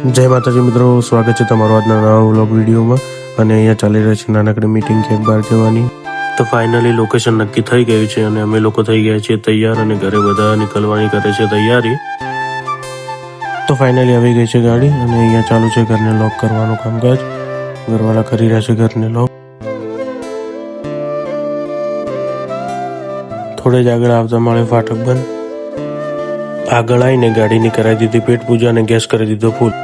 જય માતાજી મિત્રો, સ્વાગત છે તમારો આજના નવા વ્લોગ વિડીયોમાં. અને અહીંયા ચાલી રહી છે નાનકડી મીટિંગ કેક બહાર જવાની. તો ફાઇનલી લોકેશન નક્કી થઈ ગયું છે અને અમે લોકો થઈ ગયા છીએ તૈયાર અને ઘરે બધા નીકળવાની કરે છે તૈયારી. તો ફાઇનલી આવી ગઈ છે ગાડી અને અહીંયા ચાલુ છે ઘરને લોક કરવાનું કામકાજ. ઘરવાળા કરી રહ્યા છે ઘરને લોક થોડે જ આગળ આવતા મળે ફાટક બંધ. આગળ આવીને ગાડીની કરાવી દીધી પેટ પૂજા અને ગેસ કરી દીધો ફૂલ.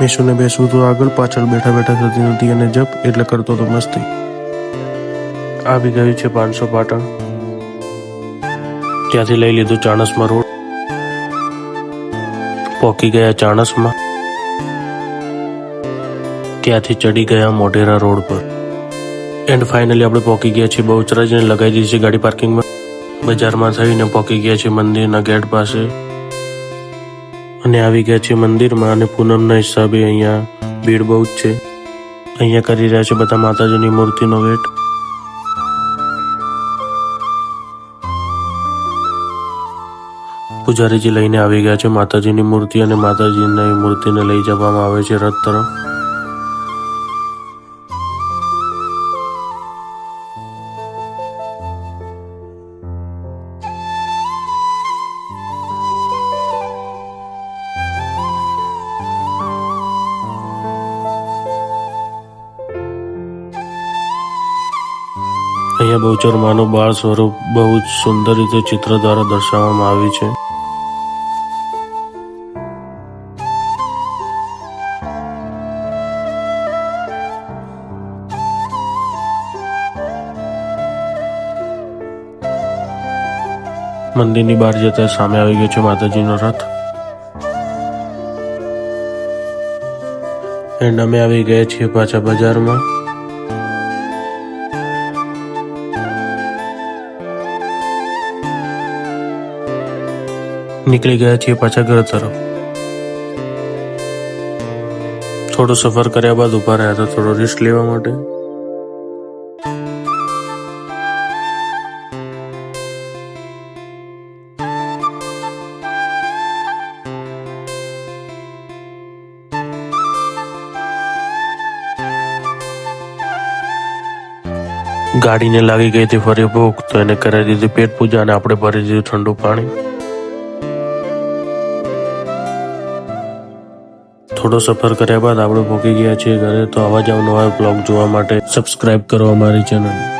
મીશુને બેસવું તો આગળ પાછળ બેઠા બેઠા થતી નથી અને જપ એટલે કરતો તો મસ્તી. આવી ગયું છે પાંચસો પાટણ. ત્યાંથી લઈ લીધું ચાણસમાં રોડ. પોકી ગયા ચાણસમાં. ત્યાંથી ચડી ગયા મોઢેરા રોડ પર. એન્ડ ફાઇનલી આપણે પોકી ગયા છીએ બહુચરાજીને લગાવી દીધી છે ગાડી પાર્કિંગમાં. બજારમાં થઈને પોકી ગયા છે મંદિરના ગેટ પાસે. અને આવી ગયા છે મંદિરમાં અને પૂનમના હિસાબે અહીંયા ભીડ બહુ જ છે. અહીંયા કરી રહ્યા છે બધા માતાજીની મૂર્તિનો વેટ. પૂજારીજી લઈને આવી ગયા છે માતાજીની મૂર્તિ અને માતાજીની મૂર્તિને લઈ જવામાં આવે છે રથ તરફ. અહીંયા બહુચર માનું બાળ સ્વરૂપ બહુ જ સુંદર રીતે ચિત્ર દ્વારા દર્શાવવામાં આવ્યું છે. મંદિરની બહાર જતા સામે આવી ગયો છે માતાજીનો રથ. એન્ડ અમે આવી ગયા છીએ પાછા બજારમાં. નીકળી ગયા છીએ પાછા ઘર તરફ. થોડો સફર કર્યા બાદ ઊભા રહ્યા હતા, થોડો રેસ્ટ લેવા માટે. ગાડીને લાગી ગઈ હતી ફરી ભૂખ, તો એને કરાવી દીધી પેટ પૂજા અને આપણે ભરી દીધું ઠંડુ પાણી. થોડો સફર કર્યા બાદ આપણે પહોંચી ગયા છીએ ઘરે, તો આવા જ નવા બ્લોગ જોવા માટે સબસ્ક્રાઇબ કરો અમારી ચેનલ